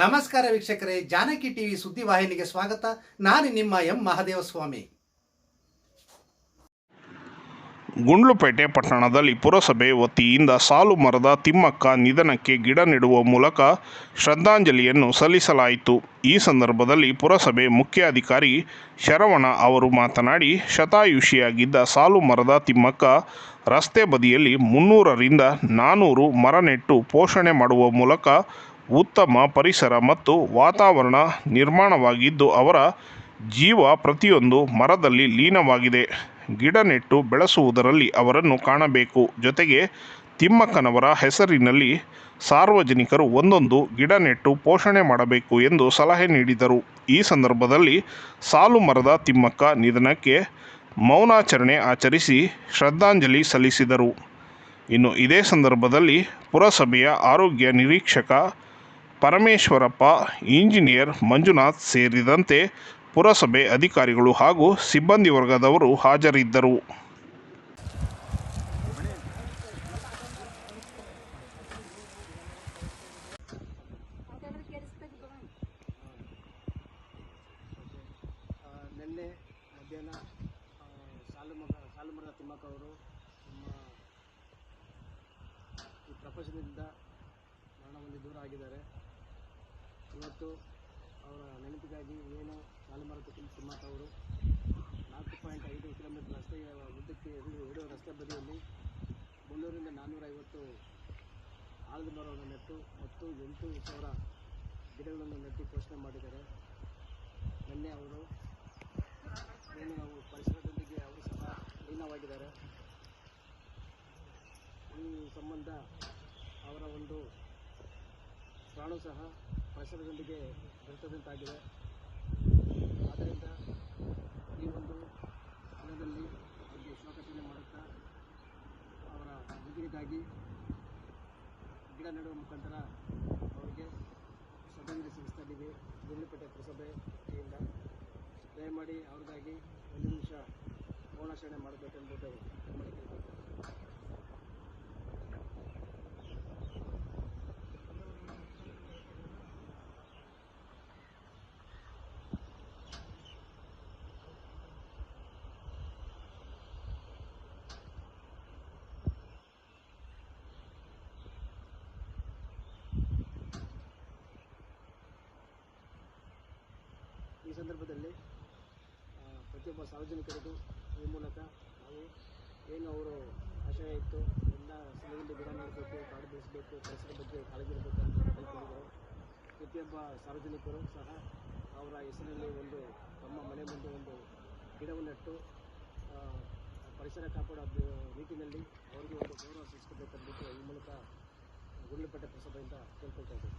ನಮಸ್ಕಾರ ವೀಕ್ಷಕರೇ, ಜಾನಕಿ ಟಿವಿ ಸುದ್ದಿವಾಹಿನಿಗೆ ಸ್ವಾಗತ. ನಾನು ನಿಮ್ಮ ಎಂ ಮಹದೇವಸ್ವಾಮಿ. ಗುಂಡ್ಲುಪೇಟೆ ಪಟ್ಟಣದಲ್ಲಿ ಪುರಸಭೆ ವತಿಯಿಂದ ಸಾಲು ಮರದ ತಿಮ್ಮಕ್ಕ ನಿಧನಕ್ಕೆ ಗಿಡ ನೆಡುವ ಮೂಲಕ ಶ್ರದ್ಧಾಂಜಲಿಯನ್ನು ಸಲ್ಲಿಸಲಾಯಿತು. ಈ ಸಂದರ್ಭದಲ್ಲಿ ಪುರಸಭೆ ಮುಖ್ಯಾಧಿಕಾರಿ ಶರವಣ ಅವರು ಮಾತನಾಡಿ, ಶತಾಯುಷಿಯಾಗಿದ್ದ ಸಾಲು ಮರದ ತಿಮ್ಮಕ್ಕ ರಸ್ತೆ ಬದಿಯಲ್ಲಿ ಮುನ್ನೂರರಿಂದ ನಾನ್ನೂರು ಮರ ನೆಟ್ಟು ಪೋಷಣೆ ಮಾಡುವ ಮೂಲಕ ಉತ್ತಮ ಪರಿಸರ ಮತ್ತು ವಾತಾವರಣ ನಿರ್ಮಾಣವಾಗಿದ್ದು ಅವರ ಜೀವ ಪ್ರತಿಯೊಂದು ಮರದಲ್ಲಿ ಲೀನವಾಗಿದೆ. ಗಿಡ ನೆಟ್ಟು ಬೆಳೆಸುವುದರಲ್ಲಿ ಅವರನ್ನು ಕಾಣಬೇಕು. ಜೊತೆಗೆ ತಿಮ್ಮಕ್ಕನವರ ಹೆಸರಿನಲ್ಲಿ ಸಾರ್ವಜನಿಕರು ಒಂದೊಂದು ಗಿಡ ನೆಟ್ಟು ಪೋಷಣೆ ಮಾಡಬೇಕು ಎಂದು ಸಲಹೆ ನೀಡಿದರು. ಈ ಸಂದರ್ಭದಲ್ಲಿ ಸಾಲು ಮರದ ತಿಮ್ಮಕ್ಕ ನಿಧನಕ್ಕೆ ಮೌನಾಚರಣೆ ಆಚರಿಸಿ ಶ್ರದ್ಧಾಂಜಲಿ ಸಲ್ಲಿಸಿದರು. ಇನ್ನು ಇದೇ ಸಂದರ್ಭದಲ್ಲಿ ಪುರಸಭೆಯ ಆರೋಗ್ಯ ನಿರೀಕ್ಷಕ ಪರಮೇಶ್ವರಪ್ಪ ಇಂಜಿನಿಯರ್ ಮಂಜುನಾಥ್ ಸೇರಿದಂತೆ ಪುರಸಭೆ ಅಧಿಕಾರಿಗಳು ಹಾಗೂ ಸಿಬ್ಬಂದಿ ವರ್ಗದವರು ಹಾಜರಿದ್ದರು. ನಿನ್ನೆ ಮಧ್ಯಾಹ್ನ ಆ, ಸಾಲು ಮಗ ತಿಮ್ಮಕ್ಕ ಅವರು ನಮ್ಮ ಈ ಪ್ರಪಂಚದಿಂದ ಮರಣ ಹೊಂದಿ ದೂರ ಆಗಿದ್ದಾರೆ. ಇವತ್ತು ಅವರ ನೆನಪಿಗಾಗಿ ಏನು ಸಾಲು ಕುಟುಂಬ ತಿಮ್ಮ- ತಿಮ್ಮಕ್ಕ ಅವರು ನಾಲ್ಕು ಪಾಯಿಂಟ್ ಐದು ಕಿಲೋಮೀಟರ್ ರಸ್ತೆಯ ಉದ್ದಕ್ಕೆ ಎರಡು ರಸ್ತೆ ಬದಿಯಲ್ಲಿ ಮುನ್ನೂರಿಂದ ನಾನ್ನೂರೈವತ್ತು ಆಲದ ಮರವನ್ನು ನೆಟ್ಟು ಮತ್ತು ಎಂಟು ಸಾವಿರ ಗಿಡಗಳನ್ನು ನೆಟ್ಟು ಪೋಷಣೆ ಮಾಡಿದ್ದಾರೆ. ನಿನ್ನೆ ಅವರು ಏನು ನಾವು ಪರಿಸರದೊಂದಿಗೆ ಅವರು ಸಹ ಲೀನವಾಗಿದ್ದಾರೆ. ಈ ಸಂಬಂಧ ಅವರ ಒಂದು ಪ್ರಾಣ ಸಹ ಪರಿಸರದೊಂದಿಗೆ ಬೆರೆತದಂತಾಗಿದೆ ಆದ್ದರಿಂದ ಈ ಒಂದು ಸ್ಥಳದಲ್ಲಿ ಅವರಿಗೆ ಶೋಕಾಚರಣೆ ಮಾಡುತ್ತಾ ಅವರ ಬದುಕಿಗಾಗಿ ಗಿಡ ನೆಡುವ ಮುಖಾಂತರ ಅವರಿಗೆ ಶ್ರದ್ಧಾಂಜಲಿ ಸಲ್ಲಿಸ್ತಾ ಇದ್ದೀವಿ ಗುಂಡ್ಲುಪೇಟೆ ಪುರಸಭೆ ವತಿಯಿಂದ ದಯಮಾಡಿ ಅವ್ರಿಗಾಗಿ ಒಂದು ನಿಮಿಷ ಮೌನಾಚರಣೆ ಮಾಡಬೇಕೆಂಬುದು ನಮ್ಮಲ್ಲಿ ಈ ಸಂದರ್ಭದಲ್ಲಿ ಪ್ರತಿಯೊಬ್ಬ ಸಾರ್ವಜನಿಕರಿಗೂ ಈ ಮೂಲಕ ನಾವು ಏನು ಅವರು ಆಶಯ ಇತ್ತು, ಎಲ್ಲ ಸಮಯದಲ್ಲಿ ಗಿಡ ಮಾಡಬೇಕು ಕಾಡು ಬೆಳೆಸಬೇಕು, ಪರಿಸರ ಬಗ್ಗೆ ಕಾಳಜಿ ಇರಬೇಕು ಅಂತ ಕಲ್ತ್ಕೊಂಡಿದ್ದಾರೆ ಪ್ರತಿಯೊಬ್ಬ ಸಾರ್ವಜನಿಕರು ಸಹ ಅವರ ಹೆಸರಿನಲ್ಲಿ ಒಂದು ತಮ್ಮ ಮನೆ ಮುಂದೆ ಒಂದು ಗಿಡವನ್ನು ನೆಟ್ಟು ಪರಿಸರ ಕಾಪಾಡೋ ನಿಟ್ಟಿನಲ್ಲಿ ಅವರಿಗೆ ಒಂದು ಗೌರವ ಸಲ್ಲಿಸಬೇಕೆಂದು ಈ ಮೂಲಕ ಗುಂಡ್ಲುಪೇಟೆ ಪುರಸಭೆಯಿಂದ ಕೇಳ್ಕೊಳ್ತಾ ಇದ್ದೀವಿ.